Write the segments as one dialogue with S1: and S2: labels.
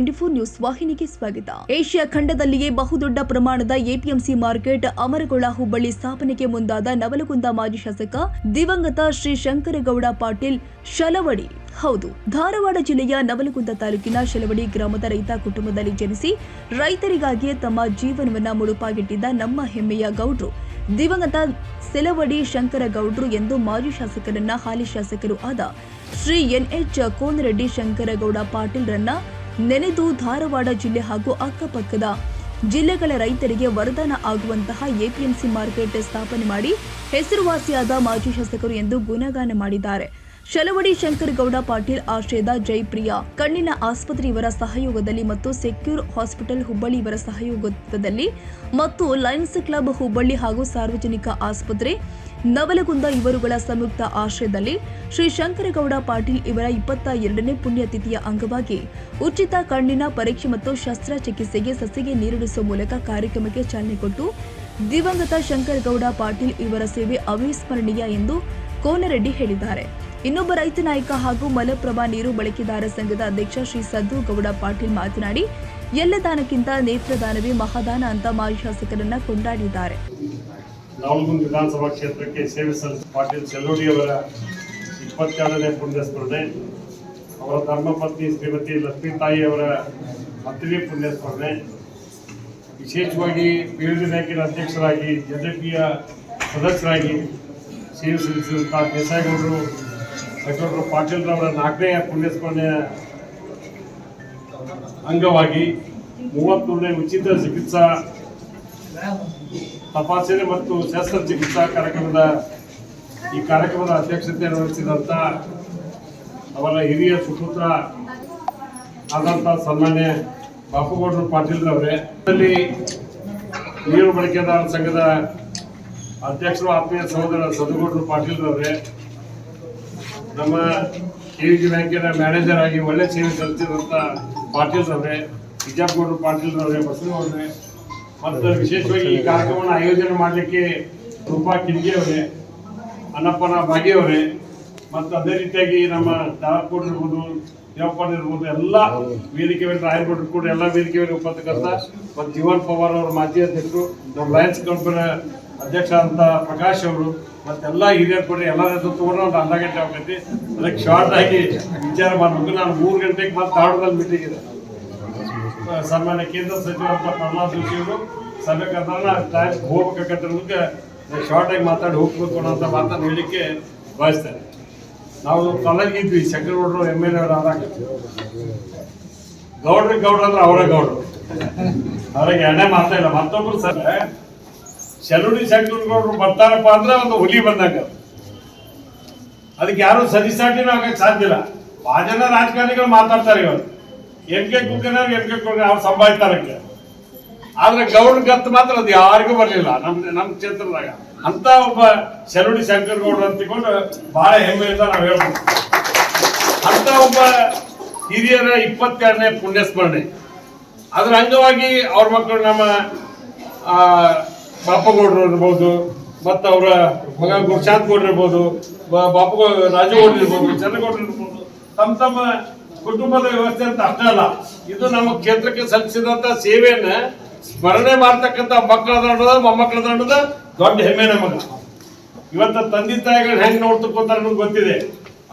S1: TV twenty four news ವಾಹಿನಿಗೆ ಸ್ವಾಗತ. Asia ಖಂಡದಲ್ಲಿಯೇ ಬಹುದೊಡ್ಡ ಪ್ರಮಾಣದ ಎಪಿಎಂಸಿ ಮಾರ್ಕೆಟ್ ಅಮರಗೊಳ ಹುಬ್ಬಳ್ಳಿ ಸ್ಥಾಪನೆಗೆ ಮುಂದಾದ ನವಲಗುಂದ ಮಾಜಿ ಶಾಸಕ ದಿವಂಗತ ಶ್ರೀ ಶಂಕರಗೌಡ ಪಾಟೀಲ್ ಶಲವಡಿ. ಹೌದು, ಧಾರವಾಡ ಜಿಲ್ಲೆಯ ನವಲಗುಂದ ತಾಲೂಕಿನ ಶಲವಡಿ ಗ್ರಾಮದ ರೈತ ಕುಟುಂಬದಲ್ಲಿ ಜನಿಸಿ ರೈತರಿಗಾಗಿಯೇ ತಮ್ಮ ಜೀವನವನ್ನ ಮುಡುಪಾಗಿಟ್ಟಿದ್ದ ನಮ್ಮ ಹೆಮ್ಮೆಯ ಗೌಡ್ರು. ದಿವಂಗತ ಸೆಲವಡಿ ಶಂಕರಗೌಡ್ರು ಎಂದು ಮಾಜಿ ಶಾಸಕರನ್ನ ಹಾಲಿ ಶಾಸಕರು ಆದ ಶ್ರೀ ಎನ್ಎಚ್ ಕೋನರೆಡ್ಡಿ ಶಂಕರಗೌಡ ಪಾಟೀಲ್ರನ್ನ ನೆನೆದು ಧಾರವಾಡ ಜಿಲ್ಲೆ ಹಾಗೂ ಅಕ್ಕಪಕ್ಕದ ಜಿಲ್ಲೆಗಳ ರೈತರಿಗೆ ವರದಾನ ಆಗುವಂತಹ ಎಪಿಎಂಸಿ ಮಾರ್ಕೆಟ್ ಸ್ಥಾಪನೆ ಮಾಡಿ ಹೆಸರುವಾಸಿಯಾದ ಮಾಜಿ ಶಾಸಕರು ಎಂದು ಗುಣಗಾನ ಮಾಡಿದ್ದಾರೆ. ಶಲವಡಿ ಶಂಕರಗೌಡ ಪಾಟೀಲ್ ಆಶ್ರಯದ ಜಯಪ್ರಿಯ, ಕಣ್ಣಿನ ಆಸ್ಪತ್ರೆ ಇವರ ಸಹಯೋಗದಲ್ಲಿ ಮತ್ತು ಸೆಕ್ಯೂರ್ ಹಾಸ್ಪಿಟಲ್ ಹುಬ್ಬಳ್ಳಿ ಇವರ ಸಹಯೋಗದಲ್ಲಿ ಮತ್ತು ಲಯನ್ಸ್ ಕ್ಲಬ್ ಹುಬ್ಬಳ್ಳಿ ಹಾಗೂ ಸಾರ್ವಜನಿಕ ಆಸ್ಪತ್ರೆ ನವಲಗುಂದ ಇವರುಗಳ ಸಂಯುಕ್ತ ಆಶ್ರಯದಲ್ಲಿ ಶ್ರೀ ಶಂಕರಗೌಡ ಪಾಟೀಲ್ ಇವರ ಇಪ್ಪತ್ತ ಎರಡನೇ ಪುಣ್ಯತಿಥಿಯ ಅಂಗವಾಗಿ ಉಚಿತ ಕಣ್ಣಿನ ಪರೀಕ್ಷೆ ಮತ್ತು ಶಸ್ತ್ರಚಿಕಿತ್ಸೆಗೆ ಸಸಿಗೆ ನೀರಿಡಿಸುವ ಮೂಲಕ ಕಾರ್ಯಕ್ರಮಕ್ಕೆ ಚಾಲನೆ ಕೊಟ್ಟು ದಿವಂಗತ ಶಂಕರಗೌಡ ಪಾಟೀಲ್ ಇವರ ಸೇವೆ ಅವಿಸ್ಮರಣೀಯ ಎಂದು ಕೋನರೆಡ್ಡಿ ಹೇಳಿದ್ದಾರೆ. ಇನ್ನೊಬ್ಬ ರೈತ ನಾಯಕ ಹಾಗೂ ಮಲಪ್ರಭಾ ನೀರು ಬಳಕೆದಾರ ಸಂಘದ ಅಧ್ಯಕ್ಷ ಶ್ರೀ ಸದ್ದು ಗೌಡ ಪಾಟೀಲ್ ಮಾತನಾಡಿ, ಎಲ್ಲ ದಾನಕ್ಕಿಂತ ನೇತ್ರದಾನವೇ ಮಹಾದಾನ ಅಂತ ಮಾಜಿ ಶಾಸಕರನ್ನ ಕೊಂಡಾಡಿದ್ದಾರೆ.
S2: ನವಲಗುಂದ ವಿಧಾನಸಭಾ ಕ್ಷೇತ್ರಕ್ಕೆ ಸೇವೆ ಸಲ್ಲಿಸಿದ ಪಾಟೀಲ್ ಚೆಲ್ಲೋಡಿಯವರ ಇಪ್ಪತ್ತೆರಡನೇ ಪುಣ್ಯಸ್ಮರಣೆ, ಅವರ ಧರ್ಮಪತ್ನಿ ಶ್ರೀಮತಿ ಲಕ್ಷ್ಮೀತಾಯಿ ಅವರ ಹತ್ತನೇ ಪುಣ್ಯಸ್ಮರಣೆ, ವಿಶೇಷವಾಗಿ ಬೀಳದಿ ಬ್ಯಾಂಕಿನ ಅಧ್ಯಕ್ಷರಾಗಿ ಜೆಜೆಪಿಯ ಸದಸ್ಯರಾಗಿ ಸೇವೆ ಸಲ್ಲಿಸಿದಂಥ ದೇಸಾಯಿಗೌಡರು ಡಾಕ್ಟರ್ ಪಾಟೀಲ್ರವರ ನಾಲ್ಕನೇ ಪುಣ್ಯಸ್ಮರಣೆಯ ಅಂಗವಾಗಿ ಮೂವತ್ಮೂರನೇ ಉಚಿತ ಚಿಕಿತ್ಸಾ ತಪಾಸಣೆ ಮತ್ತು ಶಸ್ತ್ರಚಿಕಿತ್ಸಾ ಕಾರ್ಯಕ್ರಮದ ಈ ಕಾರ್ಯಕ್ರಮದ ಅಧ್ಯಕ್ಷತೆಯನ್ನು ವಹಿಸಿದಂಥ ಅವರ ಹಿರಿಯ ಸುಪುತ್ರ ಆದಂಥ ಸನ್ಮಾನ್ಯ ಬಾಪುಗೌಡರು ಪಾಟೀಲ್ರವರೇ. ನೀರು ಬಳಕೆದಾರ ಸಂಘದ ಅಧ್ಯಕ್ಷರು, ಆತ್ಮೀಯ ಸಹೋದರ ಸದುಗೌಡರು ಪಾಟೀಲ್ರವ್ರೆ ನಮ್ಮ ಕೆ ಬ್ಯಾಂಕಿನ ಮ್ಯಾನೇಜರ್ ಆಗಿ ಒಳ್ಳೆ ಸೇವೆ ಸಲ್ಲಿಸಿದಂಥ ಪಾಟೀಲ್ರವ್ರೆ ಬಿಜಾಪುರ ಪಾಟೀಲ್ರವ್ರೆ ಬಸವನವ್ರೆ ಮತ್ತು ವಿಶೇಷವಾಗಿ ಈ ಕಾರ್ಯಕ್ರಮವನ್ನು ಆಯೋಜನೆ ಮಾಡಲಿಕ್ಕೆ ರೂಪಾ ಅವರೇ ಅನ್ನಪ್ಪನ ಭಾಗಿ ಅವರೇ, ಮತ್ತು ಅದೇ ರೀತಿಯಾಗಿ ನಮ್ಮ ದಾರಕೋಡ್ ಇರ್ಬೋದು, ದೇವಪ್ಪನ ಇರ್ಬೋದು, ಎಲ್ಲ ವೇದಿಕೆ ಮೇಲೆ ರಾಯರ್ಗೋಡ್ ಕೂಡ ಎಲ್ಲ ವೇದಿಕೆ ಮೇಲೆ ಉಪತಕ್ಕಂಥ ಮತ್ತು ಜೀವನ್ ಪವಾರ್ ಅವರು ಮಾಜಿ ಅಧ್ಯಕ್ಷರು, ನಮ್ಮ ಲಯನ್ಸ್ ಕಂಪನಿ ಅಧ್ಯಕ್ಷ ಅಂತ ಪ್ರಕಾಶ್ ಅವರು, ಮತ್ತೆಲ್ಲ ಹಿರಿಯರು ಕೂಡ ಎಲ್ಲರ ತಗೊಂಡು ಒಂದು ಅರ್ಧ ಗಂಟೆ ಆಗ್ತೈತಿ. ಅದಕ್ಕೆ ಶಾರ್ಟ್ ಆಗಿ ವಿಚಾರ ಮಾಡಬೇಕು ನಾನು ಮೂರು ಗಂಟೆಗೆ ಮತ್ತೆ ತಾಡದಲ್ಲಿ ಮೀಟಿಂಗ್ ಇದೆ. ಸನ್ಮಾನ್ಯ ಕೇಂದ್ರ ಸಚಿವರಂತ ಪ್ರಹ್ಲಾದ್ ಜೋಶಿ ಅವರು, ಸಭೆ ಕರೆದಾಗ ಟೈಮ್ ಶಾರ್ಟ್ ಆಗಿ ಮಾತಾಡಿ ಹೋಗ್ಬೇಕು ಅನ್ನೋಂಥ ಮಾತನ್ನು ಹೇಳಲಿಕ್ಕೆ ಬಯಸ್ತೇನೆ. ನಾವು ಕಾಲೇಜ್ ಇದ್ವಿ ಶಂಕರಗೌಡರು, ಎಂ ಎಲ್ ಎ ಗೌಡ್ರಿಗೆ ಗೌಡ್ರು ಅಂದ್ರೆ ಅವರೇ ಗೌಡ್ರು. ಅವ್ರಿಗೆ ಎಣ್ಣೆ ಮಾತಾ ಇಲ್ಲ, ಮತ್ತೊಬ್ರು ಸರ್. ಶೆಲುಡಿ ಶಂಕರಗೌಡರು ಬರ್ತಾರಪ್ಪ ಅಂದ್ರೆ ಒಂದು ಹುಲಿ ಬಂದಂಗ. ಅದಕ್ಕೆ ಯಾರು ಸದಿಸಾಟಿನೂ ಆಗಕ್ಕೆ ಸಾಧ್ಯ ಇಲ್ಲ. ಭಾಳ ಜನ ರಾಜಕಾರಣಿಗಳು ಮಾತಾಡ್ತಾರೆ ಇವರು ಎಂ ಕೆ ಕುಕ್ಕನ ಎಂ ಕೆ ಕುಲ್ಕರ್ಣಿ ಅವ್ರು ಸಂಭಾಳಿಸ್ತಾರಕ್ಕೆ ಆದ್ರೆ ಗೌಡ್ರ ಗತ್ ಮಾತ್ರ ಅದು ಯಾರಿಗೂ ಬರಲಿಲ್ಲ. ನಮ್ ನಮ್ಮ ಕ್ಷೇತ್ರದಾಗ. ಅಂತ ಒಬ್ಬ ಶೆಲುಡಿ ಶಂಕರ್ ಗೌಡ್ರು ಅಂತಿಕೊಂಡು ಬಹಳ ಹೆಮ್ಮೆಯಿಂದ ನಾವು ಹೇಳ್ಬೋದು. ಅಂತ ಒಬ್ಬ ಹಿರಿಯರ ಇಪ್ಪತ್ತೆರಡನೇ ಪುಣ್ಯಸ್ಮರಣೆ. ಅದರ ಅಂಗವಾಗಿ ಅವ್ರ ಮಕ್ಕಳು ನಮ್ಮ ಬಾಪಗೌಡರು ಇರ್ಬೋದು, ಮತ್ತು ಅವರ ಮಗ ಗುರುಶಾಂತ್ ಗೌಡ್ರು ಇರ್ಬೋದು ಬಾಪು ರಾಜು ಗೌಡ್ರು ಇರ್ಬೋದು, ಚಂದ್ರಗೌಡ್ರು ಇರ್ಬೋದು ತಮ್ಮ ತಮ್ಮ ಕುಟುಂಬದ ವ್ಯವಸ್ಥೆ ಅಂತ ಅಷ್ಟೇ ಅಲ್ಲ. ಇದು ನಮ್ಮ ಕ್ಷೇತ್ರಕ್ಕೆ ಸಲ್ಲಿಸಿದಂಥ ಸೇವೆಯನ್ನು ಸ್ಮರಣೆ ಮಾಡ್ತಕ್ಕಂಥ ಮಕ್ಕಳ ದಂಡದ ಮೊಮ್ಮಕ್ಕಳ ದಂಡದ ದೊಡ್ಡ ಹೆಮ್ಮೆ ನಮಗೆ ಇವತ್ತು ತಂದೆ ತಾಯಿಗಳು ಹೆಂಗೆ ನೋಡ್ತಕ್ಕಂತ ನಮಗೆ ಗೊತ್ತಿದೆ.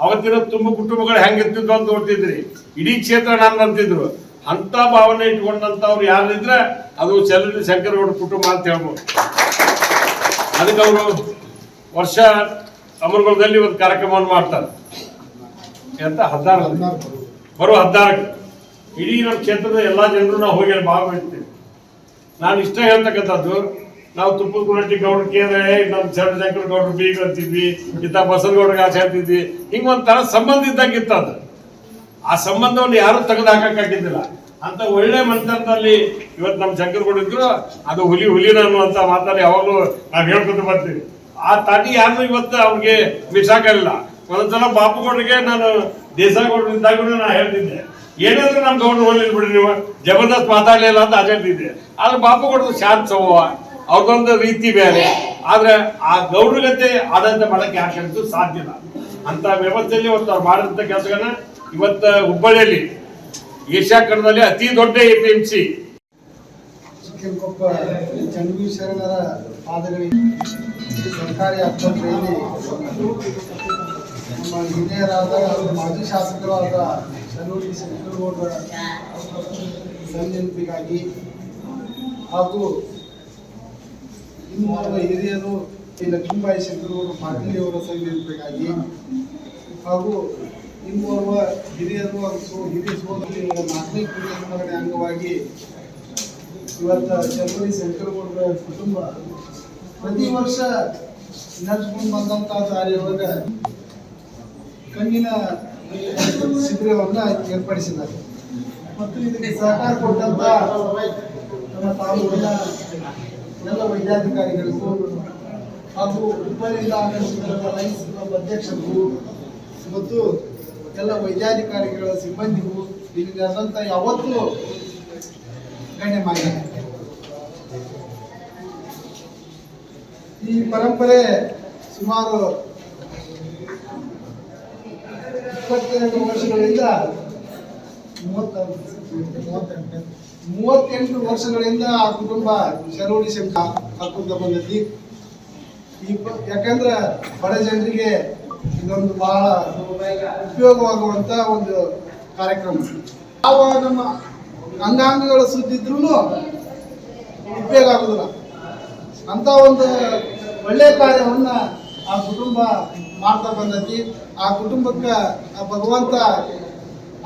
S2: ಅವತ್ತಿನ ತುಂಬ ಕುಟುಂಬಗಳು ಹೆಂಗೆ ಅಂತ ನೋಡ್ತಿದ್ರಿ. ಇಡೀ ಕ್ಷೇತ್ರ ನಾನು ಅಂತಿದ್ರು. ಅಂತ ಭಾವನೆ ಇಟ್ಕೊಂಡಂತವ್ರು ಯಾರಿದ್ರೆ ಅದು ಚಲುವಿ ಶಂಕರಗೌಡ ಕುಟುಂಬ ಅಂತ ಹೇಳ್ಬೋದು. ಅದಕ್ಕೆ ಅವರು ವರ್ಷ ಅಮರಗುಳದಲ್ಲಿ ಒಂದು ಕಾರ್ಯಕ್ರಮವನ್ನು ಮಾಡ್ತಾರೆ. ಎಂತ ಹದಿನಾರು ಬರುವ ಹದಿನಾರಕ್ಕೆ. ಇಡೀ ನಮ್ಮ ಕ್ಷೇತ್ರದ ಎಲ್ಲ ಜನರು ನಾವು ಹೋಗಿ ಭಾಗವಹಿಸ್ತೀವಿ ನಾನು ಇಷ್ಟ ಹೇಳ್ತಕ್ಕಂಥದ್ದು, ನಾವು ತುಪ್ಪದ ಗುಣಟ್ಟಿ ಗೌಡ್ರ ಕೇಂದ್ರ ನಮ್ಮ ಚರಣಶಂಕರ್ ಗೌಡ್ರು ಬೀಗ ಅಂತಿದ್ವಿ ಇಂಥ ಬಸವನಗೌಡ್ರಿಗೆ ಆಚೆ ಅಂತಿದ್ವಿ ಹಿಂಗೆ ಒಂಥರ ಸಂಬಂಧ ಇದ್ದಂಗೆ ಇತ್ತು ಅದು. ಆ ಸಂಬಂಧವನ್ನು ಯಾರು ತೆಗೆದು ಹಾಕಕ್ಕಾಗಿದ್ದಿಲ್ಲ ಅಂತ ಒಳ್ಳೆ ಮಂತ್ರದಲ್ಲಿ ಇವತ್ತು ನಮ್ಮ ಶಂಕರಗೌಡ ಕೊಡಿದ್ರು ಅದು ಹುಲಿ ಹುಲಿನ ಅನ್ನುವಂತ ಮಾತಲ್ಲಿ ಯಾವಾಗಲೂ ನಾವು ಹೇಳ್ಕೊಂಡು ಬರ್ತೀವಿ. ಆ ತಾಟಿ ಯಾರು ಇವತ್ತು ಅವ್ರಿಗೆ ಮಿಸಾಕಲಿಲ್ಲ ಒಂದೊಂದ್ಸಲ ಬಾಪುಗೌಡರಿಗೆ ನಾನು ದೇಸಾಗೌಡರು ಇದ್ದಾಗ ನಾನು ಹೇಳ್ತಿದ್ದೆ. ಏನಾದ್ರೂ ನಮ್ಮ ಗೌಡ್ರು ಹೋಗ್ಲಿಲ್ಲ ಬಿಡಿ ನೀವು, ಜಬರ್ದಸ್ತ್ ಮಾತಾಡ್ಲಿಲ್ಲ ಅಂತ ಹೇಳ್ತಿದ್ದೆ. ಆದ್ರೆ ಬಾಪುಗೌಡರು ಶಾಂತ ಸ್ವಭಾವ ಅವ್ರದೊಂದು ರೀತಿ ಬೇರೆ. ಆದ್ರೆ ಆ ಗೌಡ್ರಗತೆ ಆಡಳಿತ ಮಾಡಕ್ಕೆ ಯಾಕೆ ಸಾಧ್ಯ ಇಲ್ಲ. ಅಂತ ವ್ಯವಸ್ಥೆಯಲ್ಲಿ ಇವತ್ತು ಅವ್ರು ಮಾಡಿದಂಥ ಕೆಲಸಗಳನ್ನ ಇವತ್ತು ಹುಬ್ಬಳ್ಳಿಯಲ್ಲಿ ಏಷ್ಯಾ ಖಂಡದಲ್ಲಿ ಅತಿ ದೊಡ್ಡ A P M C
S3: Chikkanakoppa Chandraveer ಶರಣರ ಪಾದಗಳಿಗೆ ಈ ಸರ್ಕಾರಿ ಆಸ್ಪತ್ರೆಯಲ್ಲಿ ನಮ್ಮ ಹಿರಿಯರಾದ ಮಾಜಿ ಶಾಸಕರಾದ ಚನ್ನೂರಿ ಶಂಕರಗೌಡರ ಸಂಜನಿಪಿಗಾಗಿ ಹಾಗೂ ಇನ್ನು ಹಿರಿಯರು ಈ ಲಕ್ಷ್ಮೀಬಾಯಿ ಶಂಕರಗೌಡ ಪಾಟೀಲ್ ಅವರ ಸಂಜನಿಪಿಗಾಗಿ ಹಾಗೂ ಇನ್ನೋರ್ವ ಹಿರಿಯರು ಸೋ- ಹಿರಿಯ ಸೋದರಿ ನಾಲ್ಕನೇ ಪೂಜೆ ಸ್ಮರಣೆ ಅಂಗವಾಗಿ ಇವತ್ತು ಸೆಂಟರ್ ಶಂಕರಗೌಡರ ಕುಟುಂಬ ಪ್ರತಿ ವರ್ಷ ನಡೆಸ್ಕೊಂಡು ಬಂದಂತ ದಾರಿಯೊಳಗೆ ಕಣ್ಣಿನ ಶಿಬಿರವನ್ನ ಏರ್ಪಡಿಸಿದ್ದಾರೆ. ಮತ್ತು ಇದಕ್ಕೆ ಸಹಕಾರ ಕೊಟ್ಟಂತ ನಮ್ಮ ತಾಲೂಕಿನ ಎಲ್ಲ ವೈದ್ಯಾಧಿಕಾರಿಗಳಿಗೂ ಹಾಗೂ ಲೈನ್ಸ್ ಕ್ಲಬ್ ಅಧ್ಯಕ್ಷರಿಗೂ ಮತ್ತು ಎಲ್ಲ ವೈದ್ಯಾಧಿಕಾರಿಗಳ ಸಿಬ್ಬಂದಿಗೂ ಇಲ್ಲಿ ಅದಂತ ಯಾವತ್ತೂ ಗಣ್ಯಮಾನ್ಯ ಈ ಪರಂಪರೆ ಸುಮಾರು ಇಪ್ಪತ್ತೆರಡು ವರ್ಷಗಳಿಂದ ಮೂವತ್ತ ಮೂವತ್ತೆಂಟು ಮೂವತ್ತೆಂಟು ವರ್ಷಗಳಿಂದ ಆ ಕುಟುಂಬ ಶರೋಡಿ ಶಂಕ ಹಾಕೊಂತ ಬಂದೈತಿ ಈ ಯಾಕಂದ್ರೆ ಬಡ ಜನರಿಗೆ ಇದೊಂದು ಬಹಳ ಉಪಯೋಗವಾಗುವಂತ ಒಂದು ಕಾರ್ಯಕ್ರಮ. ಯಾವ ನಮ್ಮ ಅಂಗಾಂಗಗಳ ಸುದ್ದಿದ್ರು ಉಪಯೋಗ ಆಗುದಿಲ್ಲ. ಅಂತ ಒಂದು ಒಳ್ಳೆಯ ಕಾರ್ಯವನ್ನ ಆ ಕುಟುಂಬ ಮಾಡ್ತಾ ಬಂದೈತಿ. ಆ ಕುಟುಂಬಕ್ಕೆ ಆ ಭಗವಂತ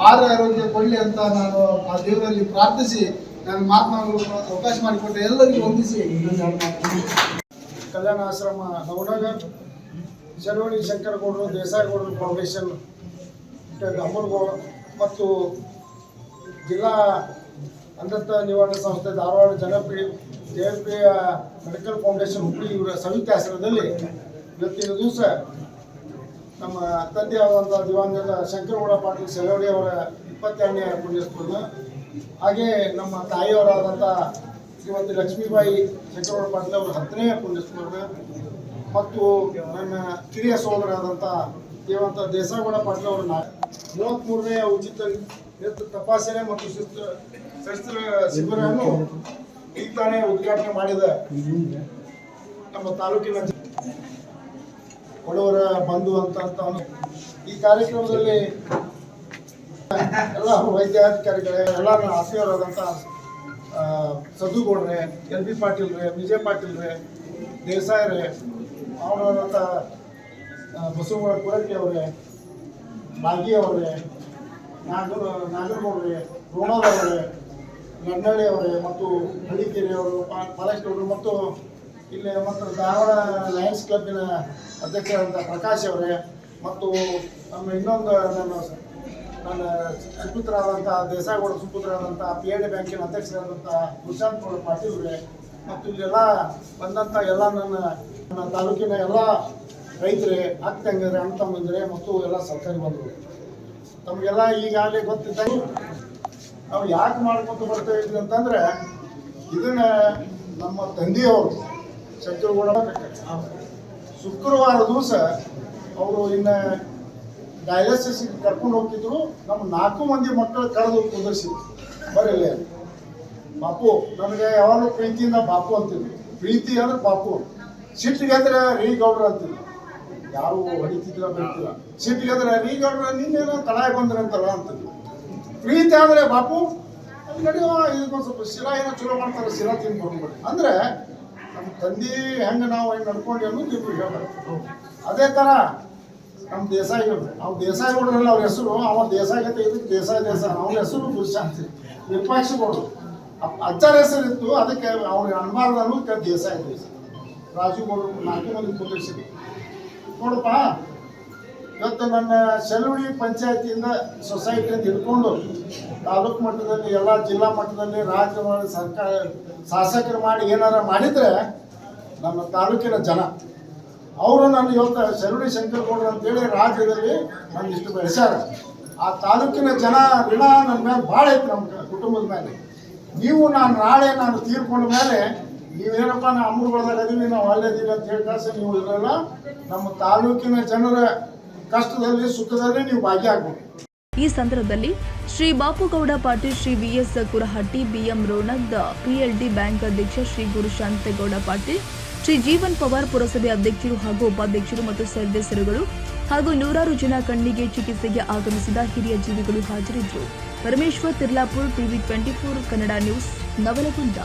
S3: ಆರ ಆರೋಗ್ಯ ಕೊಡ್ಲಿ ಅಂತ ನಾನು ಆ ದೇವರಲ್ಲಿ ಪ್ರಾರ್ಥಿಸಿ, ನಾನು ಮಾತನಾಡಲು ಅವಕಾಶ ಮಾಡಿಕೊಟ್ಟೆ, ಎಲ್ಲರಿಗೂ ವಂದಿಸಿ.
S4: ಕಲ್ಯಾಣ ಆಶ್ರಮ ನವನಗರ್ ಶರವಣಿ ಶಂಕರಗೌಡರು, ದೇಸಾಯಿಗೌಡರು ಫೌಂಡೇಶನ್ ಅಮ್ಮನಗೌಡ ಮತ್ತು ಜಿಲ್ಲಾ ಅಂಧತ್ವ ನಿವಾರಣಾ ಸಂಸ್ಥೆ ಧಾರವಾಡ ಜನಪ್ರಿಯ ಜನಪ್ರಿಯ ಮೆಡಿಕಲ್ ಫೌಂಡೇಶನ್ ಹುಬ್ಬಳ್ಳಿ ಇವರ ಸಂಯುಕ್ತ ಆಶ್ರಮದಲ್ಲಿ ಇವತ್ತಿನ ದಿವಸ ನಮ್ಮ ತಂದೆಯಾದಂಥ ದಿವಂಗತ ಶಂಕರಗೌಡ ಪಾಟೀಲ್ ಸೆಲೋಡಿ ಅವರ ಇಪ್ಪತ್ತೆರಡನೇ ಪುಣ್ಯಸ್ಮರಣ. ಹಾಗೆ ನಮ್ಮ ತಾಯಿಯವರಾದಂಥ ಶ್ರೀಮತಿ ಲಕ್ಷ್ಮೀಬಾಯಿ ಶಂಕರಗೌಡ ಪಾಟೀಲ್ ಅವರ ಹತ್ತನೇ ಪುಣ್ಯಸ್ಮರಣ. ಮತ್ತು ನನ್ನ ಕಿರಿಯ ಸೋದರಾದಂಥ ದೇವಂತ ದೇಸಾಗೌಡ ಪಾಟೀಲ್ ಅವರನ್ನ ಮೂವತ್ತ್ಮೂರನೇ ಉಚಿತ ತಪಾಸಣೆ ಮತ್ತು ಶಸ್ತ್ರ ಶಸ್ತ್ರ ಶಿಬಿರವನ್ನು ಈ ತಾನೇ ಉದ್ಘಾಟನೆ ಮಾಡಿದ ನಮ್ಮ ತಾಲೂಕಿನ ಕೊಡವರ ಬಂಧು ಅಂತ ಈ ಕಾರ್ಯಕ್ರಮದಲ್ಲಿ ಎಲ್ಲ ವೈದ್ಯಾಧಿಕಾರಿಗಳೇ, ಎಲ್ಲ ಆಸೆಯವರಾದಂಥ ಸದ್ದುಗೌಡ್ರೆ ಎಲ್ ಬಿ ಪಾಟೀಲ್ರೆ, ವಿಜಯ್ ಪಾಟೀಲ್ರೆ ದೇಸಾಯ್ರೆ ಅವರಾದಂಥ ಬಸವಗೌಡ ಕುರಟ್ಟಿ ಅವರೇ ಬಾಗಿ ಅವರೇ, ನಾಗರ ನಾಗರಗೌಡ್ರೆ ರೋಣದವರೇ ಲಡ್ನಳ್ಳಿ ಅವರೇ ಮತ್ತು ಹಳ್ಳಿಕೆರೆ ಅವರು ಪಾಲಕ್ ಗೌಡರು ಮತ್ತು ಇಲ್ಲಿ ಮತ್ತು ಧಾರವಾಡ ಲಯನ್ಸ್ ಕ್ಲಬ್ಬಿನ ಅಧ್ಯಕ್ಷರಾದಂಥ ಪ್ರಕಾಶ್ ಅವರೇ ಮತ್ತು ನಮ್ಮ ಇನ್ನೊಂದು ನನ್ನ ನನ್ನ ಸುಪುತ್ರರಾದಂಥ ದೇಸಾಗೌಡ ಸುಪುತ್ರರಾದಂಥ ಪಿ ಎ ಡಿ ಬ್ಯಾಂಕಿನ ಅಧ್ಯಕ್ಷರಾದಂಥ ಪ್ರಶಾಂತ್ ಗೌಡ ಪಾಟೀಲ್ ಅವರೇ ಮತ್ತು ಇಲ್ಲೆಲ್ಲ ಬಂದಂಥ ಎಲ್ಲ ನನ್ನ ನನ್ನ ತಾಲೂಕಿನ ಎಲ್ಲ ರೈತರೇ ಅಕ್ಕ ಅಣ್ಣ ತಮ್ಮಂದಿರೆ, ಮತ್ತು ಎಲ್ಲ ಸರ್ಕಾರಿ ಬಂದರು ತಮಗೆಲ್ಲ ಈಗಾಗಲೇ ಗೊತ್ತಿದ್ದಂಗೆ ನಾವು ಯಾಕೆ ಮಾಡ್ಕೊತ ಬರ್ತಾ ಇದ್ವಿ ಅಂತಂದ್ರೆ, ಇದನ್ನ ನಮ್ಮ ತಂದೆಯವರು ಶಂಕರಗೌಡ ಶುಕ್ರವಾರ ದಿವಸ ಅವರು ಇನ್ನ ಡಯಾಲಿಸಿಸ್ ಕರ್ಕೊಂಡು ಹೋಗ್ತಿದ್ರು. ನಮ್ಮ ನಾಲ್ಕು ಮಂದಿ ಮಕ್ಕಳು ಕರೆದು ಕುದುರಿಸಿದ್ರು. ಬರಲಿ ಬಾಪು, ನನಗೆ ಯಾವಾಗಲೂ ಪ್ರೀತಿಯಿಂದ ಬಾಪು ಅಂತೀವಿ ಪ್ರೀತಿ ಅಂದ್ರೆ ಬಾಪು. ಸಿಟ್ಟಿಗೆ ಅಂದ್ರೆ ರೀ ಗೌಡ್ರ ಅಂತೀವಿ ಯಾರು ಹೊಡಿತಿದ್ರ ಬರ್ತಿಲ್ಲ ಸಿಟ್ಟಿಗೆ ಅಂದ್ರೆ ರೀ ಗೌಡ್ರ ನಿನ್ನೇನೋ ಬಂದ್ರೆ ಅಂತಲ್ಲ ಅಂತೀವಿ ಪ್ರೀತಿ ಅಂದ್ರೆ ಬಾಪು ನಡೆಯುವ ಇದಕ್ಕೊಂದು ಸ್ವಲ್ಪ ಶಿರಾ ಏನೋ ಚಲೋ ಮಾಡ್ತಾರೆ, ಶಿರಾ ಬಿಡಿ ಅಂದ್ರೆ ನಮ್ಮ ತಂದೆ ಹೆಂಗೆ ನಾವು ಹೆಂಗೆ ನಡ್ಕೊಂಡು ಅನ್ನೋದು ಇವ್ರು ಹೇಳ್ಬೇಕು. ಅದೇ ಥರ ನಮ್ಮ ದೇಸಾಯಿಗಳು. ನಾವು ದೇಸಾಯಿಗೌಡರಲ್ಲ ಅವ್ರ ಹೆಸರು ಅವ ದೇಸಾಯಿ ಇದಕ್ಕೆ ದೇಸಾಯಿ ದೇಸಾಯಿ ಅವ್ರ ಹೆಸರು ದುಶ್ಶಾಂತಿ ವಿಪಕ್ಷಗೌಡರು ಅಜ್ಜರ ಹೆಸರಿತ್ತು ಅದಕ್ಕೆ ಅವ್ರಿಗೆ ಅನ್ಬಾರ್ದು ಅನ್ನೋದಕ್ಕೆ ದೇಸಾಯಿ ದೇಸಾಯಿ ರಾಜು ಗೌಡರು ನಾಲ್ಕು ಮಂದಿ ಕುಂದಿರ್ಸಿದ್ರು ನೋಡಪ್ಪ, ಇವತ್ತು ನನ್ನ ಸೆಲುಡಿ ಪಂಚಾಯತಿಯಿಂದ ಸೊಸೈಟಿಯಿಂದ ಹಿಡ್ಕೊಂಡು ತಾಲೂಕು ಮಟ್ಟದಲ್ಲಿ, ಎಲ್ಲ ಜಿಲ್ಲಾ ಮಟ್ಟದಲ್ಲಿ ರಾಜ್ಯ ಸರ್ಕಾರ, ಶಾಸಕರು ಮಾಡಿ ಏನಾರ ಮಾಡಿದ್ರೆ ನಮ್ಮ ತಾಲೂಕಿನ ಜನ, ಅವರು ನನ್ನ ಇವತ್ತು ಶೆಲುವಳಿ ಶಂಕರಗೌಡರು ಅಂತೇಳಿ ರಾಜ್ಯದಲ್ಲಿ ನನ್ನ ಇಷ್ಟು ಬೆಳೆಸ್ಯಾರ. ಆ ತಾಲೂಕಿನ ಜನ ಋಣ ನನ್ನ ಮೇಲೆ ಭಾಳ ಐತೆ ನಮ್ಮ ಕುಟುಂಬದ ಮೇಲೆ ನೀವು ನಾನು ನಾಳೆ ನಾನು ತೀರ್ಕೊಂಡ ಮೇಲೆ ನೀವೇನಪ್ಪ ನಾ ಅಮ್ಮೂರುಗಳದಾಗ ಅದೀವಿ ನಾವು ಅಲ್ಲಿದ್ದೀವಿ ಅಂತ ಹೇಳಿ ನೀವು ಇರಲ್ಲ ನಮ್ಮ ತಾಲೂಕಿನ ಜನರ ಕಷ್ಟದಲ್ಲಿ, ಸುಖದಲ್ಲಿ ನೀವು ಭಾಗಿಯಾಗಬೇಕು
S1: ಈ ಸಂದರ್ಭದಲ್ಲಿ Shri Bapugouda Patil, Shri VS Kurahatti, BM Ronad PLD bank ಅಧ್ಯಕ್ಷ ಶ್ರೀ ಗುರು ಶಾಂತೇಗೌಡ ಪಾಟೀಲ್, ಶ್ರೀ ಜೀವನ್ ಪವಾರ್ ಪುರಸಭೆ ಅಧ್ಯಕ್ಷರು ಹಾಗೂ ಉಪಾಧ್ಯಕ್ಷರು ಮತ್ತು ಸದಸ್ಯರುಗಳು ಹಾಗೂ ನೂರಾರು ಜನ ಕಣ್ಣಿಗೆ ಚಿಕಿತ್ಸೆಗೆ ಆಗಮಿಸಿದ ಹಿರಿಯ ಜೀವಿಗಳು ಹಾಜರಿದ್ದರು. Parameshwar Tirlapur, TV twenty four Kannada news, Navalgund.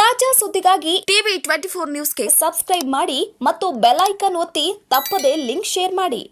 S5: ತಾಜಾ ಸುದ್ದಿಗಾಗಿ ಟಿವಿ ಟ್ವೆಂಟಿ ಫೋರ್ ನ್ಯೂಸ್ಗೆ ಸಬ್ಸ್ಕ್ರೈಬ್ ಮಾಡಿ ಮತ್ತು ಬೆಲ್ ಐಕನ್ ಒತ್ತಿ ತಪ್ಪದೇ ಲಿಂಕ್ ಶೇರ್ ಮಾಡಿ.